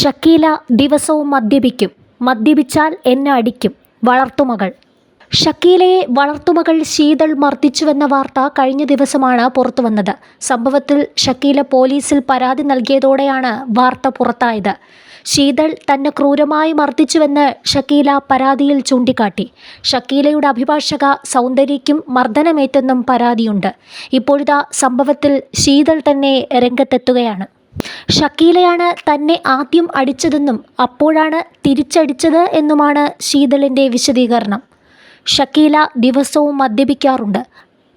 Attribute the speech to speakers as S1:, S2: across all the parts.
S1: ഷക്കീല ദിവസവും മദ്യപിക്കും. മദ്യപിച്ചാൽ എന്നെ അടിക്കും. വളർത്തുമകൾ. ഷക്കീലയെ വളർത്തുമകൾ ശീതൾ മർദ്ദിച്ചുവെന്ന വാർത്ത കഴിഞ്ഞ ദിവസമാണ് പുറത്തുവന്നത്. സംഭവത്തിൽ ഷക്കീല പോലീസിൽ പരാതി നൽകിയതോടെയാണ് വാർത്ത പുറത്തായത്. ശീതൾ തന്നെ ക്രൂരമായി മർദ്ദിച്ചുവെന്ന് ഷക്കീല പരാതിയിൽ ചൂണ്ടിക്കാട്ടി. ഷക്കീലയുടെ അഭിഭാഷക സൗന്ദര്യയ്ക്കും മർദ്ദനമേറ്റെന്നും പരാതിയുണ്ട്. ഇപ്പോഴിതാ സംഭവത്തിൽ ശീതൾ തന്നെ രംഗത്തെത്തുകയാണ്. ഷക്കീലയാണ് തന്നെ ആദ്യം അടിച്ചതെന്നും അപ്പോഴാണ് തിരിച്ചടിച്ചത് എന്നുമാണ് ശീതളിന്റെ വിശദീകരണം. ഷക്കീല ദിവസവും മദ്യപിക്കാറുണ്ട്.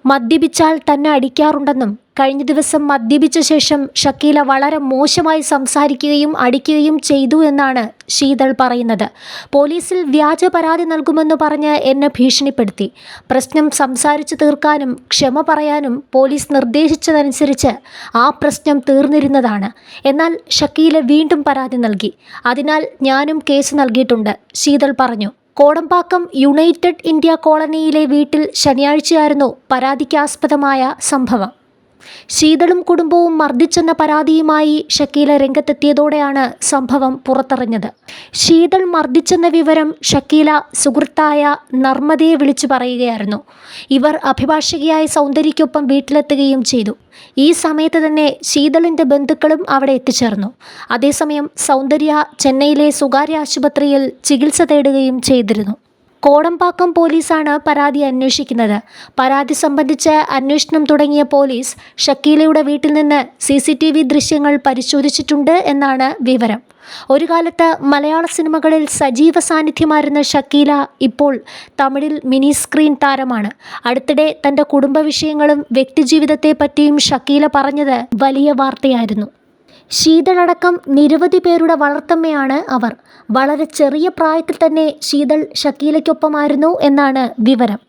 S1: മദ്യപിച്ചാൽ തന്നെ അടിക്കാറുണ്ടെന്നും കഴിഞ്ഞ ദിവസം മദ്യപിച്ച ശേഷം ഷക്കീല വളരെ മോശമായി സംസാരിക്കുകയും അടിക്കുകയും ചെയ്തു എന്നാണ് ശീതൾ പറയുന്നത്. പോലീസിൽ വ്യാജ പരാതി നൽകുമെന്ന് പറഞ്ഞ് എന്നെ ഭീഷണിപ്പെടുത്തി. പ്രശ്നം സംസാരിച്ചു തീർക്കാനും ക്ഷമ പറയാനും പോലീസ് നിർദ്ദേശിച്ചതനുസരിച്ച് ആ പ്രശ്നം തീർന്നിരുന്നതാണ്. എന്നാൽ ഷക്കീല വീണ്ടും പരാതി നൽകി. അതിനാൽ ഞാനും കേസ് നൽകിയിട്ടുണ്ട് ശീതൾ പറഞ്ഞു. കോടമ്പാക്കം യുണൈറ്റഡ് ഇന്ത്യ കോളനിയിലെ വീട്ടിൽ ശനിയാഴ്ചയായിരുന്നു പരാതിക്കാസ്പദമായ സംഭവം. ശീതളും കുടുംബവും മർദ്ദിച്ചെന്ന പരാതിയുമായി ഷക്കീല രംഗത്തെത്തിയതോടെയാണ് സംഭവം പുറത്തറിഞ്ഞത്. ശീതൾ മർദ്ദിച്ചെന്ന വിവരം ഷക്കീല സുഹൃത്തായ നർമ്മദയെ വിളിച്ചു പറയുകയായിരുന്നു. ഇവർ അഭിഭാഷകയായ സൗന്ദര്യയ്ക്കൊപ്പം വീട്ടിലെത്തുകയും ചെയ്തു. ഈ സമയത്ത് തന്നെ ശീതളിന്റെ ബന്ധുക്കളും അവിടെ എത്തിച്ചേർന്നു. അതേസമയം സൗന്ദര്യ ചെന്നൈയിലെ സ്വകാര്യ ആശുപത്രിയിൽ ചികിത്സ തേടുകയും ചെയ്തിരുന്നു. കോടമ്പാക്കം പോലീസാണ് പരാതി അന്വേഷിക്കുന്നത്. പരാതി സംബന്ധിച്ച് അന്വേഷണം തുടങ്ങിയ പോലീസ് ഷക്കീലയുടെ വീട്ടിൽ നിന്ന് സി ദൃശ്യങ്ങൾ പരിശോധിച്ചിട്ടുണ്ട് എന്നാണ് വിവരം. ഒരു കാലത്ത് മലയാള സിനിമകളിൽ സജീവ സാന്നിധ്യമായിരുന്ന ഷക്കീല ഇപ്പോൾ തമിഴിൽ മിനി സ്ക്രീൻ താരമാണ്. അടുത്തിടെ തന്റെ കുടുംബ വിഷയങ്ങളും വ്യക്തിജീവിതത്തെ പറ്റിയും ഷക്കീല പറഞ്ഞത് വലിയ വാർത്തയായിരുന്നു. ശീതളടക്കം നിരവധി പേരുടെ വളർത്തമ്മയാണ് അവർ. വളരെ ചെറിയ പ്രായത്തിൽ തന്നെ ശീതൾ ഷക്കീലയ്ക്കൊപ്പമായിരുന്നു എന്നാണ് വിവരം.